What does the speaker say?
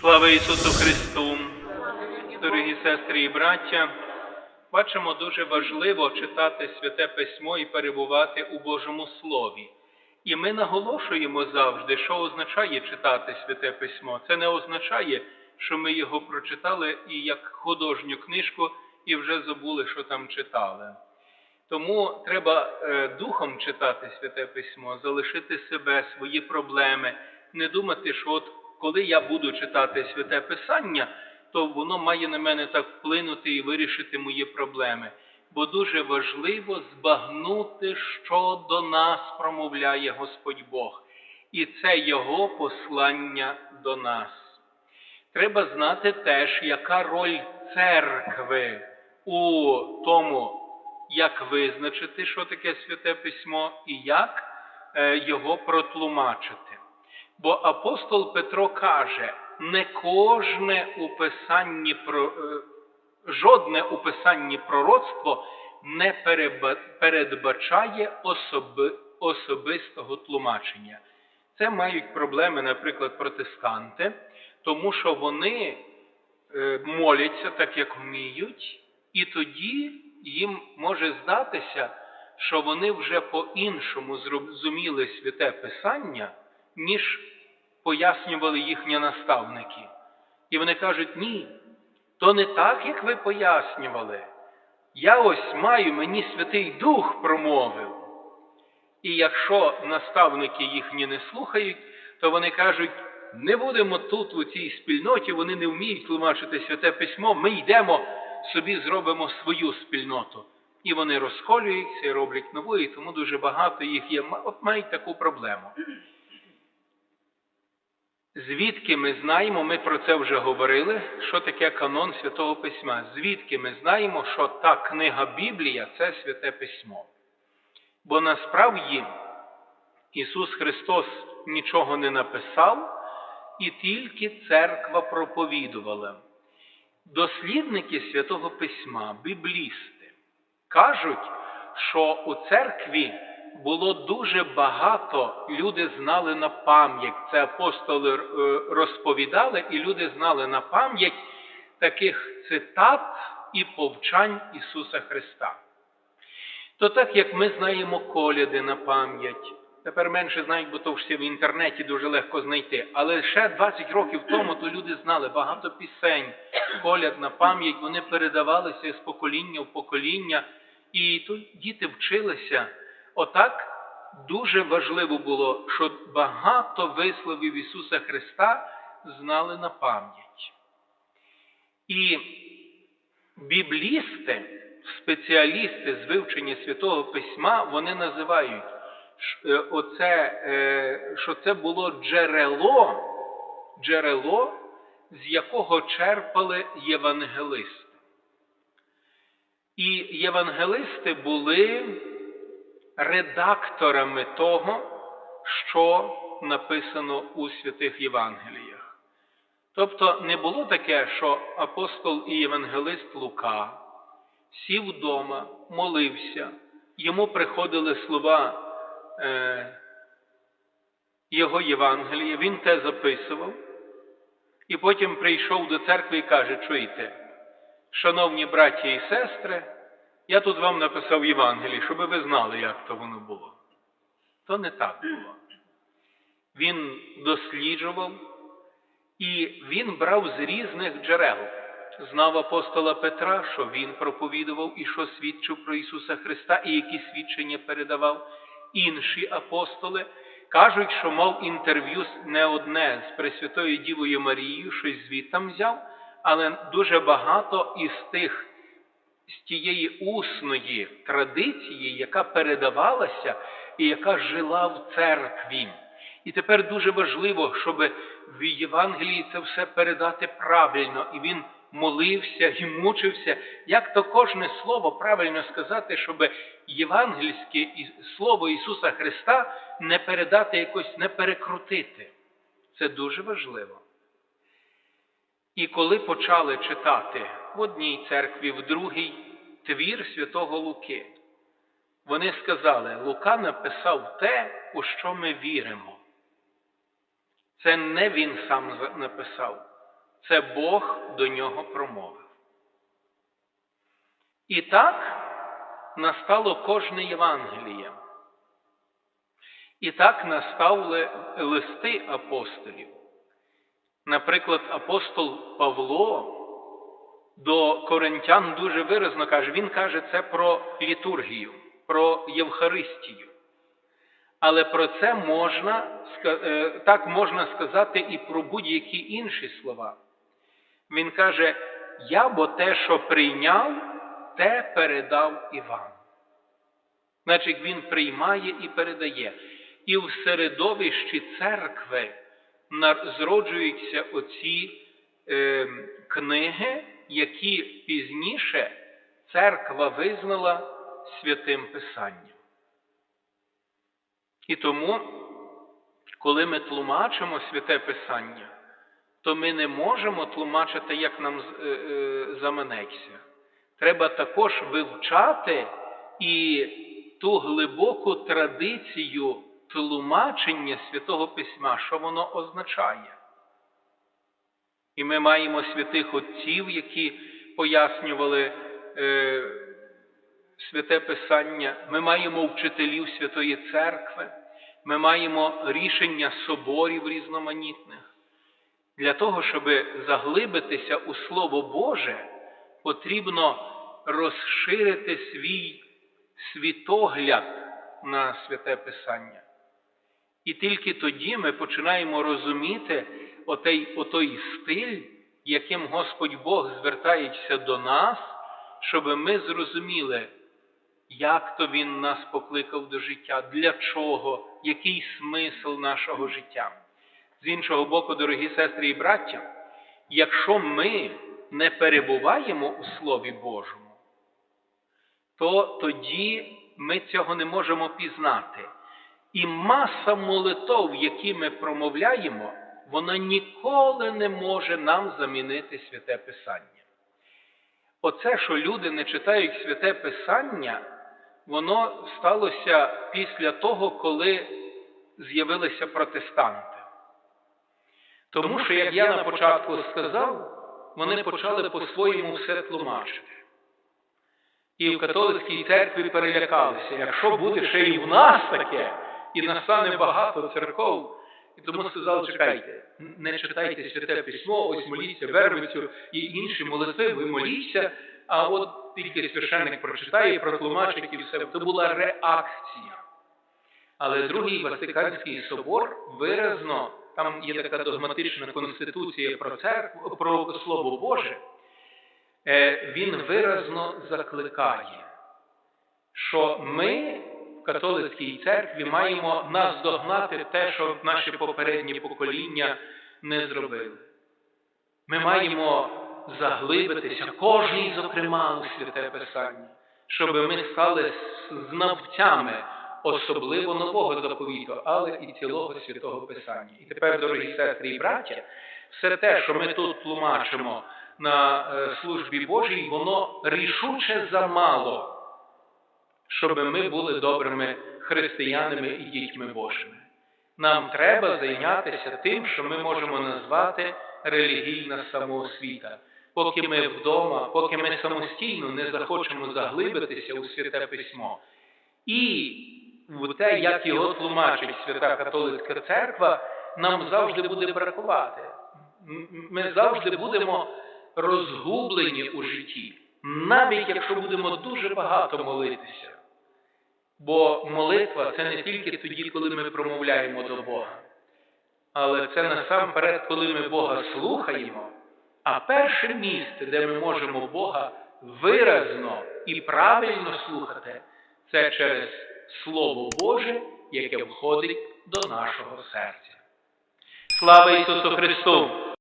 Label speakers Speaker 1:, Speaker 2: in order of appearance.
Speaker 1: Слава Ісусу Христу! Дорогі сестри і браття, бачимо дуже важливо читати Святе Письмо і перебувати у Божому Слові. І ми наголошуємо завжди, що означає читати Святе Письмо. Це не означає, що ми його прочитали і як художню книжку і вже забули, що там читали. Тому треба е, духом читати Святе Письмо, залишити себе, свої проблеми, не думати, що от коли я буду читати Святе Писання, то воно має на мене так вплинути і вирішити мої проблеми. Бо дуже важливо збагнути, що до нас промовляє Господь Бог. І це Його послання до нас. Треба знати теж, яка роль церкви у тому, як визначити, що таке святе письмо, і як е, його протлумачити. Бо апостол Петро каже, не кожне у писанні про е, жодне у писанні пророцтво не передбачає особи, особистого тлумачення. Це мають проблеми, наприклад, протестанти, тому що вони е, моляться так, як вміють, і тоді їм може здатися, що вони вже по-іншому зрозуміли святе Писання, ніж пояснювали їхні наставники. І вони кажуть, ні, то не так, як ви пояснювали. Я ось маю, мені Святий Дух промовив. І якщо наставники їхні не слухають, то вони кажуть, не будемо тут у цій спільноті, вони не вміють тлумачити святе письмо, ми йдемо собі зробимо свою спільноту. І вони розколюються і роблять нову, і тому дуже багато їх є. Мають таку проблему. Звідки ми знаємо, ми про це вже говорили, що таке канон Святого Письма. Звідки ми знаємо, що та книга Біблія це святе письмо. Бо насправді Ісус Христос нічого не написав, і тільки церква проповідувала. Дослідники Святого Письма, біблісти, кажуть, що у церкві було дуже багато, люди знали на пам'ять. Це апостоли е, розповідали, і люди знали на пам'ять таких цитат і повчань Ісуса Христа. То так як ми знаємо коляди на пам'ять, тепер менше знають, бо то всі в інтернеті дуже легко знайти. Але ще 20 років тому то люди знали багато пісень, коляд на пам'ять, вони передавалися з покоління в покоління, і тут діти вчилися. Отак дуже важливо було, щоб багато висловів Ісуса Христа знали на пам'ять. І біблісти, спеціалісти з вивчення Святого Письма, вони називають, е, оце, е, що це було джерело, джерело, з якого черпали євангелисти. І євангелисти були редакторами того, що написано у святих Євангеліях. Тобто не було таке, що апостол і євангелист Лука сів вдома, молився, йому приходили слова е, його Євангелія, він те записував, і потім прийшов до церкви і каже, чуєте, шановні браті і сестри, я тут вам написав Євангеліє, щоб ви знали, як то воно було. То не так було. Він досліджував і він брав з різних джерел. Знав апостола Петра, що він проповідував і що свідчив про Ісуса Христа, і які свідчення передавав. Інші апостоли кажуть, що мав інтерв'ю не одне з Пресвятою Дівою Марією, щось звідтам взяв, але дуже багато із тих з тієї усної традиції, яка передавалася і яка жила в церкві. І тепер дуже важливо, щоб в Євангелії це все передати правильно, і він молився і мучився. Як то кожне слово правильно сказати, щоб євангельське слово Ісуса Христа не передати якось, не перекрутити. Це дуже важливо. І коли почали читати в одній церкві, в другій твір святого Луки, вони сказали, Лука написав те, у що ми віримо. Це не він сам написав, це Бог до нього промовив. І так настало кожне Євангеліє. І так наставили листи апостолів. Наприклад, апостол Павло до коринтян дуже виразно каже, він каже це про літургію, про Євхаристію. Але про це можна, е, так можна сказати і про будь-які інші слова. Він каже, я бо те, що прийняв, те передав і вам. Значить, він приймає і передає. І в середовищі церкви зроджуються оці е, книги, які пізніше церква визнала святим Писанням. І тому, коли ми тлумачимо святе Писання, то ми не можемо тлумачити, як нам е, е, заманеться. Треба також вивчати і ту глибоку традицію тлумачення Святого Письма, що воно означає. І ми маємо святих отців, які пояснювали е, святе Писання, ми маємо вчителів Святої Церкви, ми маємо рішення соборів різноманітних. Для того, щоб заглибитися у Слово Боже, потрібно розширити свій світогляд на святе Писання. І тільки тоді ми починаємо розуміти отей, отой стиль, яким Господь Бог звертається до нас, щоб ми зрозуміли, як то Він нас покликав до життя, для чого, який смисл нашого життя. З іншого боку, дорогі сестри і браття, якщо ми не перебуваємо у Слові Божому, то тоді ми цього не можемо пізнати. І маса молитов, які ми промовляємо, вона ніколи не може нам замінити святе Писання. Оце, що люди не читають святе Писання, воно сталося після того, коли з'явилися протестанти. Тому що, як я на початку сказав, вони почали по-своєму все тлумачити. І в католицькій церкві перелякалися, якщо буде ще і в нас таке, і настане багато церков, і тому сказали, чекайте, не читайте святе письмо, ось моліться вервицю і інші молитви, ви моліться, а от тільки священник прочитає, протлумачить і все. Це була реакція. Але Другий Ватиканський собор виразно, там є така догматична конституція про церкву, про Слово Боже, е, він виразно закликає, що ми католицькій церкві маємо наздогнати те, що наші попередні покоління не зробили. Ми маємо заглибитися, кожній, зокрема, у святе Писання, щоб ми стали знавцями особливо нового заповіту, але і цілого святого Писання. І тепер, дорогі сестри і браття, все те, що ми тут тлумачимо на е, службі Божій, воно рішуче замало, щоб ми були добрими християнами і дітьми Божими. Нам треба зайнятися тим, що ми можемо назвати релігійна самоосвіта. Поки ми вдома, поки ми самостійно не захочемо заглибитися у святе письмо. І в те, як його тлумачить Свята Католицька Церква, нам завжди буде бракувати. Ми завжди будемо розгублені у житті, навіть якщо будемо дуже багато молитися. Бо молитва це не тільки тоді, коли ми промовляємо до Бога, але це насамперед, коли ми Бога слухаємо. А перше місце, де ми можемо Бога виразно і правильно слухати, це через Слово Боже, яке входить до нашого серця. Слава Ісусу Христу!